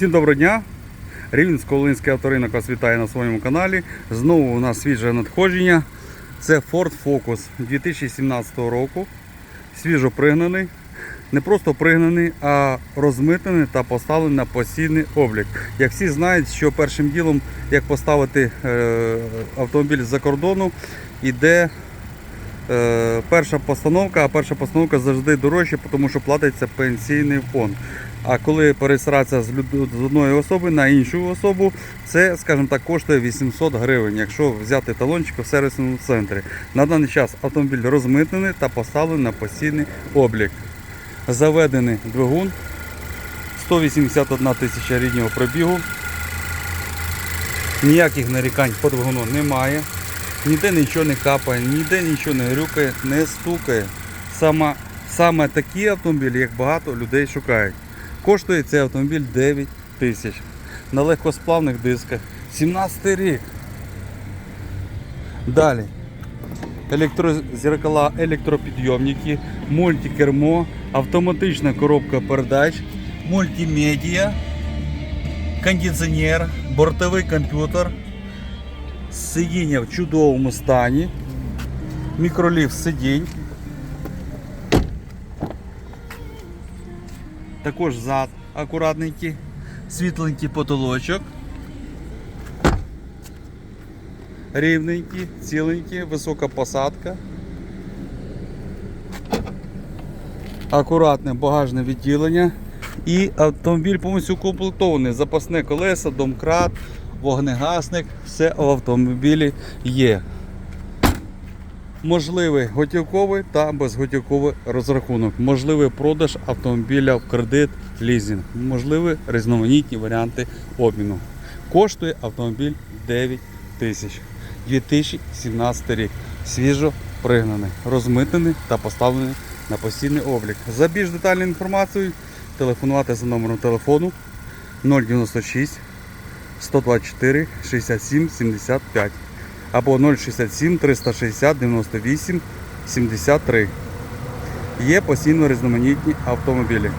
Всім доброго дня! Рівненсько-Волинський авторинок вас вітає на своєму каналі. Знову у нас свіже надходження. Це Ford Focus 2017 року. Свіжо пригнаний. Не просто пригнаний, а розмитнений та поставлений на постійний облік. Як всі знають, що першим ділом, як поставити е, автомобіль з-за кордону, іде е, перша постановка, а перша постановка завжди дорожча, тому що платиться пенсійний фонд. А коли пересратися з, одної особи на іншу особу, це, скажімо так, коштує 800 гривень, якщо взяти талончик в сервісному центрі. На даний час автомобіль розмитнений та поставлений на постійний облік. Заведений двигун 181 тисяча ріднього пробігу. Ніяких нарікань по двигуну немає. Ніде нічого не капає, ніде нічого не грюкає, не стукає. Саме, саме такі автомобілі, як багато людей шукають. Коштує цей автомобіль 9 тисяч. На легкосплавних дисках. 17 рік. Далі. Електрозеркала, електропідйомники, мультикермо, автоматична коробка передач, мультимедіа, кондиціонер, бортовий комп'ютер, сидіння в чудовому стані, мікроліфт сидінь. Також зад акуратненький, світленький потолочок. Рівненький, ціленький, висока посадка. Акуратне багажне відділення. І автомобіль повністю укомплектований. Запасне колеса, домкрат, вогнегасник, все в автомобілі є. Можливий готівковий та безготівковий розрахунок. Можливий продаж автомобіля в кредит, лізинг. Можливі різноманітні варіанти обміну. Коштує автомобіль 9 тисяч. 2017 рік. Свіжо пригнаний, розмитнений та поставлений на постійний облік. За більш детальною інформацією телефонувати за номером телефону 096 124 67 75 або 067 360 98 73. Є постійно різноманітні автомобілі.